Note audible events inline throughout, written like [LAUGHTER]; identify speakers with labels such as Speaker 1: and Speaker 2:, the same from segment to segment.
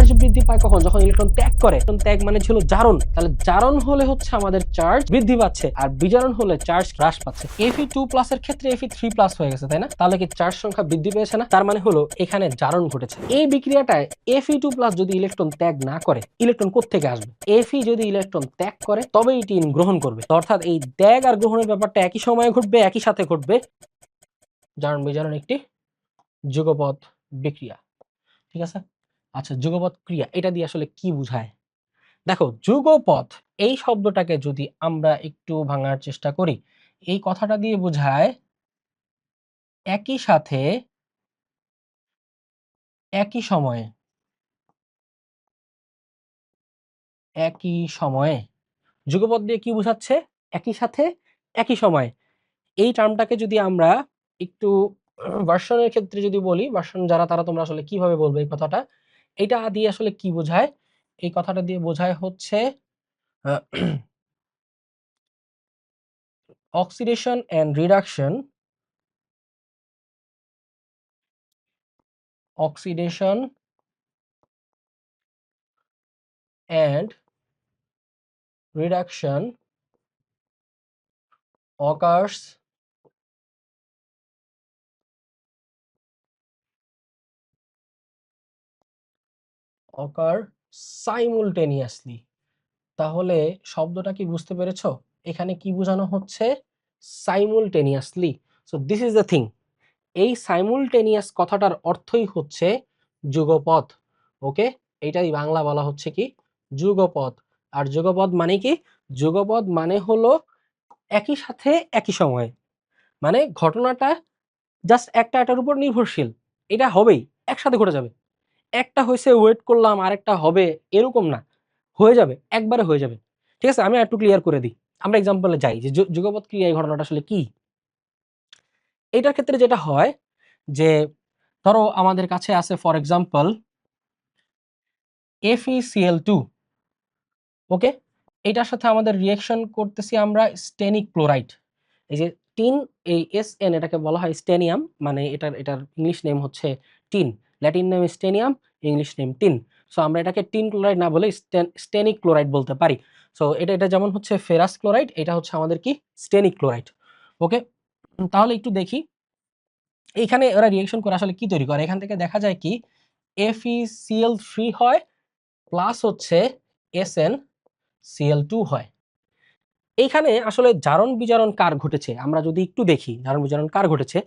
Speaker 1: Charge বৃদ্ধি পায় কখন? যখন ইলেকট্রন ত্যাগ করে। ইলেকট্রন ত্যাগ মানে ছিল জারণ। তাহলে জারণ হলে হচ্ছে আমাদের চার্জ বৃদ্ধি পাচ্ছে, আর বিজারণ হলে চার্জ হ্রাস পাচ্ছে। এফি টু প্লাস এর ক্ষেত্রে এফি থ্রি প্লাস হয়ে গেছে, তাই না? তাহলে কি চার্জ সংখ্যা বৃদ্ধি পেয়েছে না? তার মানে হলো এখানে জারণ ঘটেছে। এই বিক্রিয়াটায় এফি টু প্লাস যদি ইলেকট্রন ত্যাগ না করে ইলেকট্রন কোথেকে আসবে? এফি যদি ইলেকট্রন ত্যাগ করে তবে এটি গ্রহণ করবে। অর্থাৎ এই ত্যাগ আর গ্রহণের ব্যাপারটা একই সময়ে ঘটবে, একই সাথে ঘটবে। জারণ বিজারণ একটি যুগপথ বিক্রিয়া। ঠিক আছে? আচ্ছা যুগপথ ক্রিয়া, এটা দিয়ে আসলে কি বোঝায়? দেখো, যুগপথ, এই শব্দটাকে যদি আমরা একটু ভাঙার চেষ্টা করি, এই কথাটা দিয়ে বোঝায় একই সাথে একই সময়ে। একই সময়ে। যুগপথ দিয়ে কি বোঝাচ্ছে? একই সাথে একই সময়ে। এই টার্মটাকে যদি আমরা একটু ভার্সনের ক্ষেত্রে যদি বলি, ভার্সন যারা, তারা তোমরা আসলে কীভাবে বলবে এই কথাটা? এটা দিয়ে আসলে কি বোঝায়? এই কথাটা দিয়ে বোঝায় হচ্ছে oxidation and reduction oxidation and reduction occurs occur simultaneously তাহলে শব্দটা কি বুঝতে পেরেছ? এখানে কি বোঝানো হচ্ছে? Simultaneously. So this is the thing এই সাইমুলটেনিয়াস কথাটার অর্থই হচ্ছে যুগপথ। ওকে এইটাই বাংলা বলা হচ্ছে কি? যুগপথ। আর যুগপথ মানে কি? যুগপথ মানে হলো একই সাথে একই সময়ে। মানে ঘটনাটা জাস্ট একটা এটার উপর নির্ভরশীল। এটা হবেই। একসাথে ঘটে যাবে। একটা হয়েছে ওয়েট করলাম, আরেকটা হবে, এরকম না। হয়ে যাবে, একবারে হয়ে যাবে। ঠিক আছে? আমি একটু ক্লিয়ার করে দিই। আমরা এক্সাম্পলে যাই যে যু- যুগপৎ ক্রিয়া এই ঘটনাটা আসলে কি? এটার ক্ষেত্রে যেটা হয় যে, ধরো আমাদের কাছে আছে for example FeCl two okay এটার সাথে আমাদের রিয়েকশন করতেছি আমরা স্টেনিক ক্লোরাইড এই যে টিন, এই এস এন এটাকে বলা হয় স্টেনিয়াম মানে এটার এটার ইংলিশ নেম হচ্ছে tin. Latin name স্টেনিয়াম English name tin so আমরা এটাকে টিন ক্লোরাইড না বলে স্টেনিক ক্লোরাইড বলতে পারি। সো এটা এটা যেমন হচ্ছে ফেরাস ক্লোরাইড এটা হচ্ছে আমাদের কি? স্টেনিক ক্লোরাইড ওকে তাহলে একটু দেখি। এইখানে ওরা রিয়েকশন করে আসলে কি তৈরি করে? এখান থেকে দেখা যায় কি এফইসিএল থ্রি হয় প্লাস হচ্ছে এস এন সিএল টু হয়। এইখানে আসলে জারণ বিজারণ কার ঘটেছে? আমরা যদি একটু দেখি, জারণ বিজারণ কার ঘটেছে?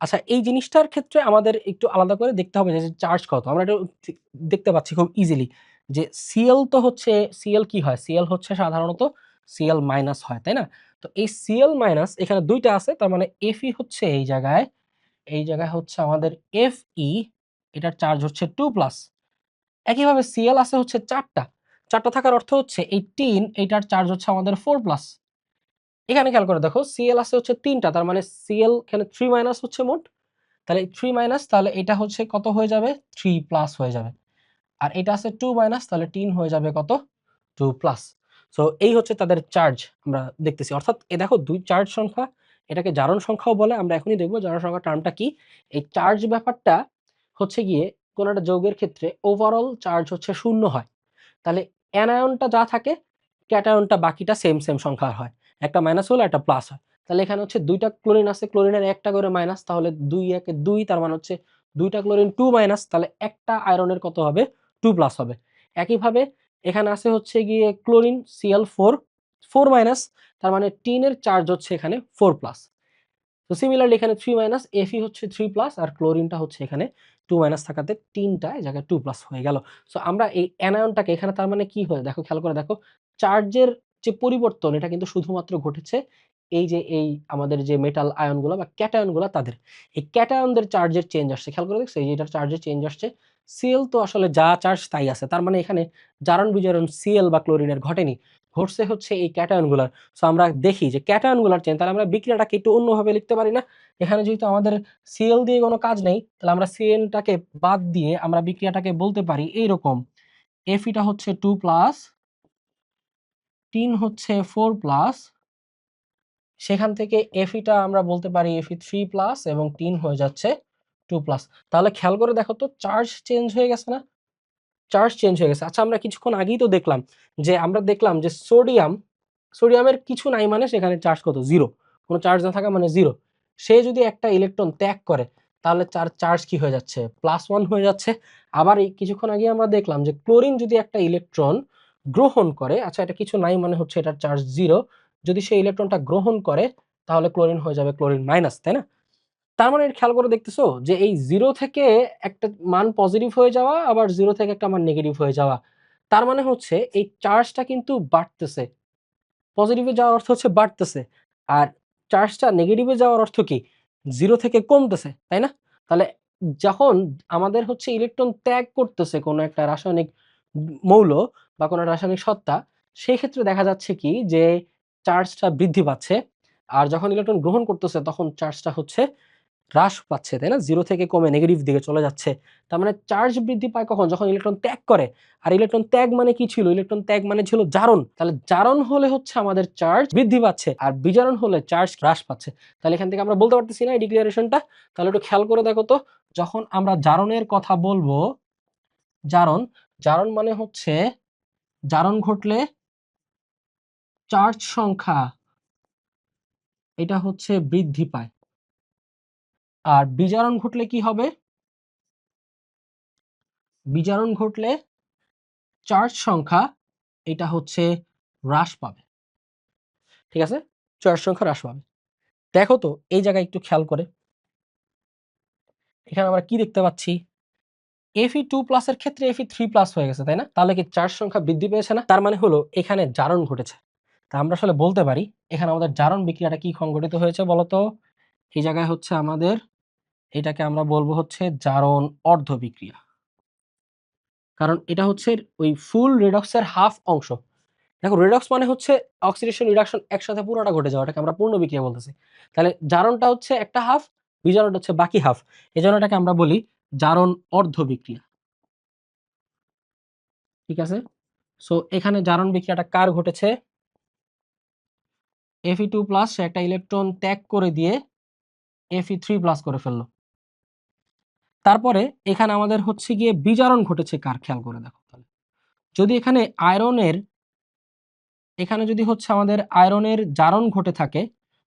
Speaker 1: আচ্ছা এই জিনিসটার ক্ষেত্রে আমাদের একটু আলাদা করে দেখতে হবে যে চার্জ কত। আমরা এটা দেখতে পাচ্ছি খুব ইজিলি যে সিএল তো হচ্ছে সিএল কি হয়? সিএল হচ্ছে সাধারণত সিএল মাইনাস হয়, তাই না? তো এই সিএল মাইনাস এখানে দুইটা আছে, তার মানে এফই হচ্ছে এই জায়গায় এই জায়গায় হচ্ছে আমাদের এফ ই এটার চার্জ হচ্ছে টু প্লাস একইভাবে সিএল আছে হচ্ছে চারটা চারটা থাকার অর্থ হচ্ছে এই টিন এইটার চার্জ হচ্ছে আমাদের ফোর প্লাস এখানে খেয়াল করে দেখো সিএল আছে হচ্ছে তিনটা, তার মানে সিএল এখানে থ্রি মাইনাস হচ্ছে মোট। তাহলে থ্রি মাইনাস তাহলে এটা হচ্ছে কত হয়ে যাবে? থ্রি প্লাস হয়ে যাবে। আর এটা আছে টু মাইনাস তাহলে টিন হয়ে যাবে কত? টু প্লাস সো এই হচ্ছে তাদের চার্জ আমরা দেখতেছি। অর্থাৎ এ দেখো দুই চার্জ সংখ্যা, এটাকে জারণ সংখ্যাও বলে। আমরা এখনই দেখব জারণ সংখ্যা টার্মটা কি। এই চার্জ ব্যাপারটা হচ্ছে গিয়ে কোনো একটা যৌগের ক্ষেত্রে ওভারঅল চার্জ হচ্ছে শূন্য হয়। তাহলে অ্যানায়নটা যা থাকে ক্যাটায়নটা বাকিটা সেম সেম সংখ্যার হয়। একটা মাইনাস হলে একটা প্লাস হয়। তাহলে এখানে হচ্ছে দুইটা ক্লোরিন আছে ক্লোরিনের একটা করে মাইনাস তাহলে দুই একে দুই, তার মানে হচ্ছে দুইটা ক্লোরিন টু মাইনাস তাহলে একটা আয়রনের কত হবে? টু প্লাস হবে। একইভাবে এখানে আছে হচ্ছে গিয়ে chlorine Cl four four minus তার মানে টিনের চার্জ হচ্ছে এখানে ফোর প্লাস তো সিমিলারলি এখানে থ্রি মাইনাস এফি হচ্ছে থ্রি প্লাস আর ক্লোরিনটা হচ্ছে এখানে টু মাইনাস থাকাতে তিনটা এই জায়গায় টু প্লাস হয়ে গেল। সো আমরা এই অ্যানায়নটাকে এখানে তার মানে কি হয়, দেখো, খেয়াল করে দেখো চার্জের যে পরিবর্তন, এটা কিন্তু শুধুমাত্র ঘটেছে এই যে, এই আমাদের যে মেটাল আয়নগুলো বা ক্যাটায়নগুলো তাদের। এই ক্যাটায়নদের চার্জের চেঞ্জ আসছে। খেয়াল করে দেখছ? এই যে এটার চার্জের চেঞ্জ আসছে। সিএল তো আসলে যা চার্জ তাই আছে। তার মানে এখানে জারণ বিজারণ সিএল বা ক্লোরিনের ঘটেনি। ঘটছে হচ্ছে এই ক্যাটায়নগুলার সো আমরা দেখি যে ক্যাটায়নগুলার চেঞ্জ তাহলে আমরা বিক্রিয়াটাকে একটু অন্যভাবে লিখতে পারি না? এখানে যেহেতু আমাদের সিএল দিয়ে কোনো কাজ নেই, তাহলে আমরা সিএনটাকে বাদ দিয়ে আমরা বিক্রিয়াটাকে বলতে পারি এইরকম। এফিটা হচ্ছে টু প্লাস তিন হচ্ছে ফোর প্লাস সেখান থেকে এফিটা আমরা বলতে পারি এফি থ্রি প্লাস এবং তিন হয়ে যাচ্ছে টু প্লাস তাহলে খেয়াল করে দেখো তো চার্জ চেঞ্জ হয়ে গেছে না চার্জ চেঞ্জ হয়ে গেছে। আচ্ছা আমরা কিছুক্ষণ আগেই তো দেখলাম যে আমরা দেখলাম যে সোডিয়াম, সোডিয়ামের কিছু নাই মানে সেখানে চার্জ কত? জিরো কোনো চার্জ না থাকা মানে জিরো সে যদি একটা ইলেকট্রন ত্যাগ করে তাহলে তার চার্জ কি হয়ে যাচ্ছে? প্লাস ওয়ান হয়ে যাচ্ছে। আবার কিছুক্ষণ আগেই আমরা দেখলাম যে ক্লোরিন যদি একটা ইলেকট্রন গ্রহণ করে, আচ্ছা এটা কিছু নাই মানে হচ্ছে এটার চার্জ 0 যদি সেই ইলেকট্রনটা গ্রহণ করে তাহলে ক্লোরিন হয়ে যাবে ক্লোরিন মাইনাস, তাই না? তার মানে খেয়াল করে দেখতেছো যে এই 0 থেকে একটা মান পজিটিভ হয়ে যাওয়া আবার 0 থেকে একটা মান নেগেটিভ হয়ে যাওয়া। তার মানে হচ্ছে এই চার্জটা কিন্তু বাড়তেছে। পজিটিভে যাওয়ার অর্থ হচ্ছে বাড়তেছে। আর চার্জটা নেগেটিভে যাওয়ার অর্থ কি? 0 থেকে কমতেছে, তাই না? তাহলে যখন আমাদের হচ্ছে ইলেকট্রন ত্যাগ করতেছে কোনো একটা রাসায়নিক মৌল বা কোনো রাসায়নিক সত্তা, সেই ক্ষেত্রে দেখা যাচ্ছে কি যে চার্জটা বৃদ্ধি পাচ্ছে। আর যখন ইলেকট্রন গ্রহণ করতেছে তখন চার্জটা হচ্ছে হ্রাস পাচ্ছে, তাই না? জিরো থেকে কমে নেগেটিভ দিকে চলে যাচ্ছে। তার মানে চার্জ বৃদ্ধি পায় কখন? যখন ইলেকট্রন ত্যাগ করে। আর ইলেকট্রন ত্যাগ মানে কি ছিল? ইলেকট্রন ত্যাগ মানে ছিল জারণ। তাহলে জারণ হলে হচ্ছে আমাদের চার্জ বৃদ্ধি পাচ্ছে। আর বিজারণ হলে চার্জ হ্রাস পাচ্ছে। তাহলে এখান থেকে আমরা বলতে পারতেছি না এই ডিক্লারেশনটা? তাহলে একটু খেয়াল করে দেখো তো। যখন আমরা জারণের কথা বলব, জারণ, জারণ মানে হচ্ছে জারণ ঘটলে চার্জ সংখ্যা এটা হচ্ছে বৃদ্ধি পায়। আর বিজারণ ঘটলে কি হবে? বিজারণ ঘটলে চার্জ সংখ্যা এটা হচ্ছে হ্রাস পাবে। ঠিক আছে? চার্জ সংখ্যা হ্রাস পাবে। দেখো তো, এই জায়গায় একটু খেয়াল করে। এখানে আমরা কি দেখতে পাচ্ছি? Fe2+ এর ক্ষেত্রে এফি থ্রি প্লাস হয়ে গেছে, তাই না? তাহলে কি চার্জ সংখ্যা বৃদ্ধি পেয়েছে না? তার মানে হলো এখানে জারণ ঘটেছে। তা আমরা আসলে বলতে পারি এখানে আমাদের জারণ বিক্রিয়াটা কি সংঘটিত হয়েছে বলতো? এই জায়গায় হচ্ছে আমাদের এটাকে আমরা বলব হচ্ছে জারণ অর্ধ বিক্রিয়া। কারণ এটা হচ্ছে ওই ফুল রেডক্সের হাফ অংশ। দেখো রেডক্স মানে হচ্ছে অক্সিডেশন রিডাকশন একসাথে পুরোটা ঘটে যাওয়া। এটাকে আমরা পূর্ণ বিক্রিয়া বলতেছি। তাহলে জারণটা হচ্ছে একটা হাফ, বিজারণটা হচ্ছে বাকি হাফ। এজন্য এটাকে আমরা বলি জারণ অর্ধ বিক্রিয়া। ঠিক আছে? সো এখানে জারণ বিক্রিয়াটা কার ঘটেছে? Fe2+ সে একটা ইলেকট্রন ত্যাগ করে দিয়ে Fe3+ করে ফেলল। তারপরে এখানে আমাদের হচ্ছে গিয়ে বিজারণ ঘটেছে কার? খেয়াল করে দেখো তাহলে। যদি এখানে আয়রনের এখানে যদি হচ্ছে আমাদের আয়রনের জারণ ঘটে থাকে,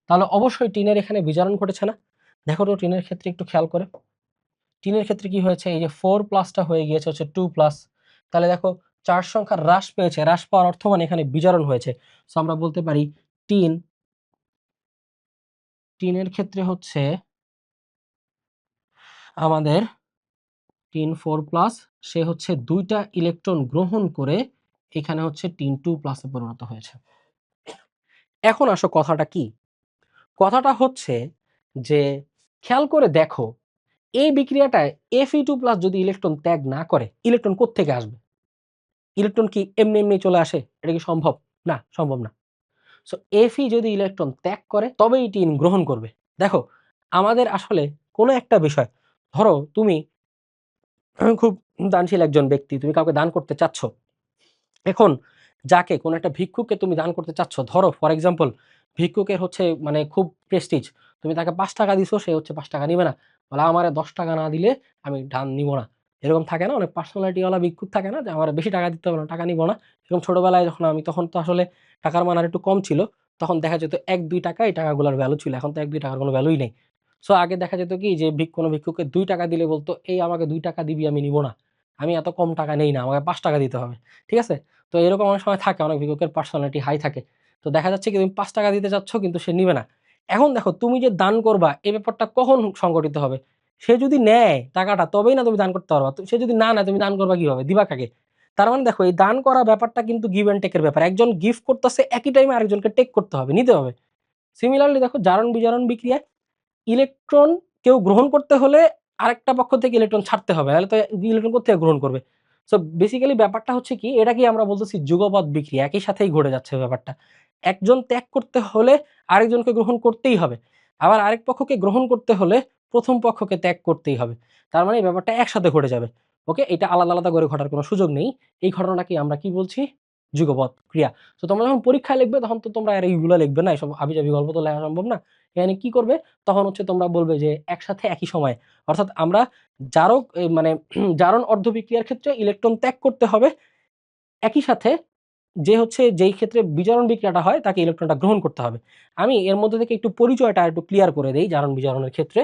Speaker 1: তাহলে অবশ্যই টিনের এখানে বিজারণ ঘটেছে না? দেখো তো টিনের ক্ষেত্রে একটু খেয়াল করে। টিনের ক্ষেত্রে কি হয়েছে? এই যে ফোর প্লাসটা হয়ে গিয়েছে, হচ্ছে টু প্লাস তাহলে দেখো, চার সংখ্যা হ্রাস পেয়েছে। হ্রাস পাওয়ার অর্থ মানে এখানে বিজারণ হয়েছে। সো আমরা বলতে পারি টিন টিনের ক্ষেত্রে হচ্ছে আমাদের টিন ফোর প্লাস সে হচ্ছে দুইটা ইলেকট্রন গ্রহণ করে এখানে হচ্ছে টিন টু প্লাসে পরিণত হয়েছে। এখন আসো কথাটা কি? কথাটা হচ্ছে যে, খেয়াল করে দেখো এই বিক্রিয়াটায় এফ ই টু প্লাস যদি ইলেকট্রন ত্যাগ না করে, ইলেকট্রন কোত্থেকে আসবে? ইলেকট্রন কি এমনি, এমনি চলে আসে? এটা কি সম্ভব? না, সম্ভব না। সো Fe যদি ইলেকট্রন ত্যাগ করে তবেই টিন গ্রহণ করবে। দেখো আমাদের আসলে কোনো একটা বিষয় ধরো তুমি খুব দানশীল একজন ব্যক্তি, তুমি কাউকে দান করতে চাচ্ছ। এখন যাকে কোনো একটা ভিক্ষুককে তুমি দান করতে চাচ্ছ, ধরো ফর এক্সাম্পল ভিক্ষুকের হচ্ছে মানে খুব প্রেস্টিজ। তুমি তাকে পাঁচ টাকা দিছো, সে হচ্ছে পাঁচ টাকা নিবে না। বলে আমার দশ টাকা না দিলে আমি ধান নিব না। এরকম থাকে না? অনেক পার্সোনালিটিওয়ালা ভিক্ষুক থাকে না? যে আমার বেশি টাকা দিতে হবে না, টাকা নিব না। এরকম ছোটোবেলায় যখন আমি তখন তো আসলে টাকার মান আর একটু কম ছিল। তখন দেখা যেত ৳১-৳২ এই টাকাগুলোর ভ্যালু ছিল। এখন তো ৳১-৳২ কোনো ভ্যালুই নেই। সো আগে দেখা যেত কি যে ভিক কোনো ভিক্ষুককে ৳২ দিলে বলতো, "এই আমাকে দুই টাকা দিবি আমি নিব না। আমি এত কম টাকা নেই না। আমাকে পাঁচ টাকা দিতে হবে।" ঠিক আছে? তো এরকম অনেক সময় থাকে অনেক ভিক্ষুকের পার্সোনালিটি হাই থাকে। তো দেখা যাচ্ছে কি তুমি পাঁচ টাকা দিতে চাচ্ছ কিন্তু সে নিবে না। এখন দেখো তুমি যে দান করবা এই ব্যাপারটা কখন সংগঠিত হবে? সে যদি নেয় টাকাটা তবেই না তুমি দান করতে পারবা। সে যদি না নেয় তুমি দান করবা কীভাবে? দিবা কাকে? তার মানে দেখো এই দান করা ব্যাপারটা কিন্তু গিভ অ্যান্ড টেকের ব্যাপার। একজন গিফট করতেছে একই টাইমে আরেকজনকে টেক করতে হবে, নিতে হবে। সিমিলারলি দেখো জারণ বিজারণ বিক্রিয়ায় ইলেকট্রন কেউ গ্রহণ করতে হলে আরেকটা পক্ষ থেকে ইলেকট্রন ছাড়তে হবে। তাহলে তো ইলেকট্রন কোত্থেকে গ্রহণ করবে? সো বেসিক্যালি ব্যাপারটা হচ্ছে কি এটা কি আমরা বলতেছি যুগপথ বিক্রিয়া। একই সাথেই ঘটে যাচ্ছে ব্যাপারটা। একজন ত্যাগ করতে হলে আরেকজনকে গ্রহণ করতেই হবে। আবার আরেক পক্ষকে গ্রহণ করতে হলে প্রথম পক্ষকে ত্যাগ করতেই হবে। তার মানে এই ব্যাপারটা একসাথে ঘটে যাবে। ওকে? এটা আলাদা, আলাদা করে ঘটার কোনো সুযোগ নেই। এই ঘটনাটাকে আমরা কি বলছি? যুগপৎ ক্রিয়া। তো তোমরা যখন পরীক্ষায় লিখবে তখন তো তোমরা আর এইগুলা লিখবে না। এসব হাবিজাবি গল্প তো লেখা সম্ভব না। এখানে কি করবে? তখন হচ্ছে তোমরা বলবে যে একসাথে একই সময়ে অর্থাৎ আমরা জারক মানে [CLEARS THROAT] জারণ অর্ধবিক্রিয়ার ক্ষেত্রে ইলেকট্রন ত্যাগ করতে হবে। একই সাথে যে হচ্ছে যেই ক্ষেত্রে বিজারণ বিক্রিয়াটা হয় তাকে ইলেকট্রনটা গ্রহণ করতে হবে। আমি এর মধ্যে থেকে একটু পরিচয়টা একটু ক্লিয়ার করে দেই জারণ বিজারণের ক্ষেত্রে।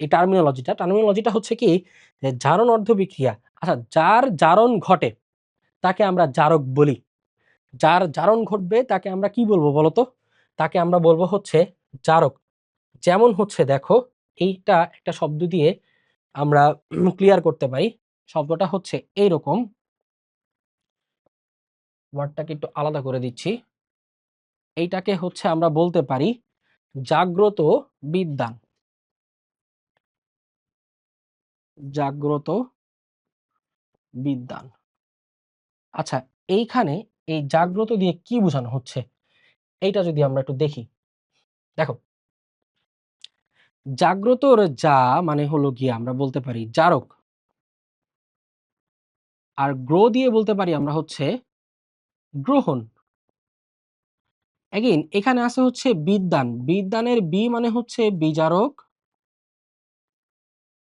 Speaker 1: এই টার্মিনোলজিটা, টার্মিনোলজিটা হচ্ছে কি জারণ অর্ধ বিক্রিয়া আচ্ছা যার জারণ ঘটে তাকে আমরা জারক বলি। যার জারণ ঘটবে তাকে আমরা কি বলব বলো তো? তাকে আমরা বলব হচ্ছে জারক। যেমন হচ্ছে দেখো এইটা একটা শব্দ দিয়ে আমরা ক্লিয়ার করতে পারি। শব্দটা হচ্ছে এইরকম। ওয়ার্ডটাকে একটু আলাদা করে দিচ্ছি। এইটাকে হচ্ছে আমরা বলতে পারি জাগ্রত বিদ্যান জাগ্রত বিদ্যান আচ্ছা এইখানে এই জাগ্রত দিয়ে কি বোঝানো হচ্ছে? এইটা যদি আমরা একটু দেখি। দেখো জাগ্রতর যা মানে হলো গিয়ে আমরা বলতে পারি জারক। আর গ্রো দিয়ে বলতে পারি আমরা হচ্ছে গ্রহণ। এগেইন এখানে আছে হচ্ছে বিদ্বান। বিদ্বানের বি মানে হচ্ছে বিজারক।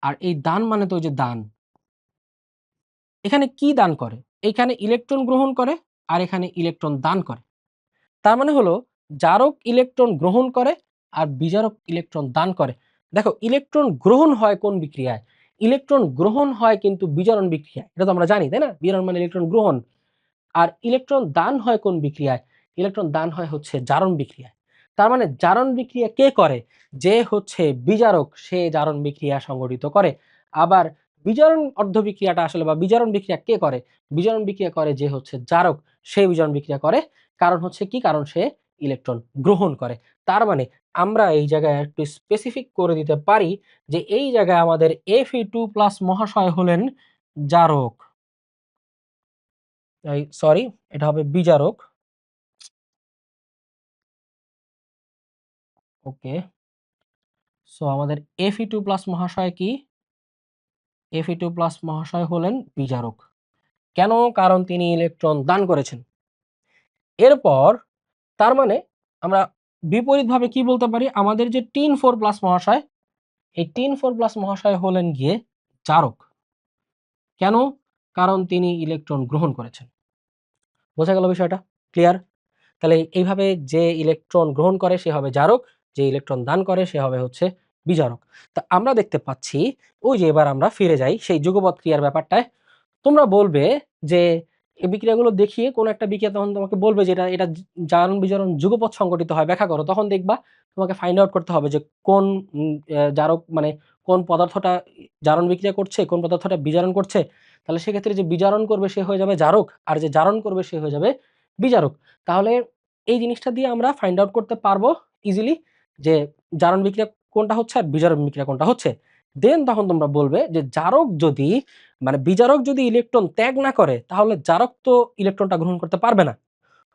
Speaker 1: আর এই দান মানে তো যে দান। এখানে কি দান করে? এখানে ইলেকট্রন গ্রহণ করে আর এখানে ইলেকট্রন দান করে। তার মানে হলো জারক ইলেকট্রন গ্রহণ করে আর বিজারক ইলেকট্রন দান করে। দেখো ইলেকট্রন গ্রহণ হয় কোন বিক্রিয়ায়? ইলেকট্রন গ্রহণ হয় কিন্তু বিজারণ বিক্রিয়ায়। এটা তো আমরা জানি, তাই না? বিজারণ মানে ইলেকট্রন গ্রহণ। আর ইলেকট্রন দান হয় কোন বিক্রিয়ায়? ইলেকট্রন দান হয় হচ্ছে জারণ বিক্রিয়ায়। তার মানে জারণ বিক্রিয়া কে করে? যে হচ্ছে বিজারক, সে জারণ বিক্রিয়া সংগঠিত করে। আবার বিজারণ অর্ধ বিক্রিয়াটা আসলে বা বিজারণ বিক্রিয়া কে করে? বিজারণ বিক্রিয়া করে যে হচ্ছে জারক, সে বিজারণ বিক্রিয়া করে। কারণ হচ্ছে কি? কারণ সে ইলেকট্রন গ্রহণ করে। তার মানে আমরা এই জায়গায় একটু স্পেসিফিক করে দিতে পারি যে এই জায়গায় আমাদের এফ ই টু প্লাস মহাশয় হলেন জারক। সরি এটা হবে বিজারক। ওকে। সো আমাদের এফ টু প্লাস মহাশয় কি? এফ টু প্লাস মহাশয় হলেন বিজারক। কেন? কারণ তিনি ইলেকট্রন দান করেছেন। এরপর তার মানে আমরা বিপরীতভাবে কি বলতে পারি? আমাদের যে টিন ফোর প্লাস মহাশয়, এই টিন ফোর প্লাস মহাশয় হলেন গিয়ে জারক। কেন? কারণ তিনি ইলেকট্রন গ্রহণ করেছেন। বোঝা গেল বিষয়টা? ক্লিয়ার? তাহলে এইভাবে যে ইলেকট্রন গ্রহণ করে সে হবে জারক, যে ইলেকট্রন দান করে সে হবে হচ্ছে বিজারক। তা আমরা দেখতে পাচ্ছি ওই যে এবার আমরা ফিরে যাই সেই যুগপৎ ক্রিয়ার ব্যাপারটায়। তোমরা বলবে যে এই বিক্রিয়াগুলো দেখিয়ে কোন একটা বিক্রিয়া তখন তোমাকে বলবে যে এটা এটা জারণ বিজারণ যুগপথ সংগঠিত হয় ব্যাখ্যা করো। তখন দেখবা তোমাকে ফাইন্ড আউট করতে হবে যে কোন জারক মানে কোন পদার্থটা জারণ বিক্রিয়া করছে, কোন পদার্থটা বিজারণ করছে। তাহলে সেক্ষেত্রে যে বিজারণ করবে সে হয়ে যাবে জারক, আর যে জারণ করবে সে হয়ে যাবে বিজারক। তাহলে এই জিনিসটা দিয়ে আমরা ফাইন্ড আউট করতে পারব ইজিলি যে জারণ বিক্রিয়া কোনটা হচ্ছে আর বিজারণ বিক্রিয়া কোনটা হচ্ছে। দেন তখন তোমরা বলবে যে জারক যদি মানে বিজারক যদি ইলেকট্রন ত্যাগ না করে, তাহলে জারক তো ইলেকট্রনটা গ্রহণ করতে পারবে না।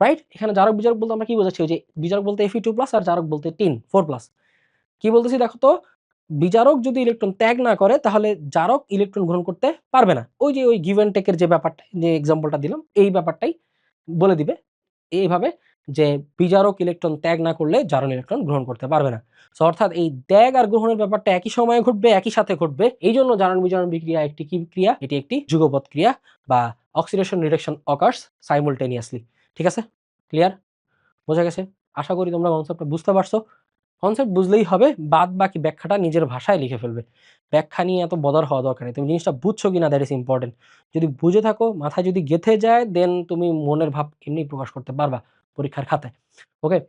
Speaker 1: রাইট? এখানে জারক বিজারক বলতে আমরা কি বোঝাচ্ছি? যে বিজারক বলতে এফি টু প্লাস আর জারক বলতে টিন ফোর প্লাস কি বলতেছি দেখো তো? বিজারক যদি ইলেকট্রন ত্যাগ না করে তাহলে জারক ইলেকট্রন গ্রহণ করতে পারবে না। ওই যে ওই গিভ অ্যান্ড টেক এর যে ব্যাপারটা যে এক্সাম্পলটা দিলাম এই ব্যাপারটাই বলে দিবে। এইভাবে যে বিজারক ইলেকট্রন ত্যাগ না করলে জারণ ইলেকট্রন গ্রহণ করতে পারবে না। সো অর্থাৎ এই ত্যাগ আর গ্রহণের ব্যাপারটা একই সময়ে ঘটবে, একই সাথে ঘটবে। এই জন্য জারণ বিজারণ বিক্রিয়া একটি কি ক্রিয়া? এটি একটি যুগপৎ ক্রিয়া বা অক্সিডেশন রিডাকশন অকার্স সাইমultaneously ঠিক আছে? ক্লিয়ার? বোঝা গেছে? আশা করি তোমরা কনসেপ্টটা বুঝতে পারছ। কনসেপ্ট বুঝলেই হবে, বাদ বাকি ব্যাখ্যাটা নিজের ভাষায় লিখে ফেলবে। ব্যাখ্যা নিয়ে এত বদার হওয়া দরকার নেই। তুমি জিনিসটা বুঝছ কি না দ্যাট ইজ ইম্পর্টেন্ট যদি বুঝে থাকো, মাথায় যদি গেঁথে যায় দেন তুমি মনের ভাব এমনি প্রকাশ করতে পারবা পরীক্ষার খাতায়। ওকে?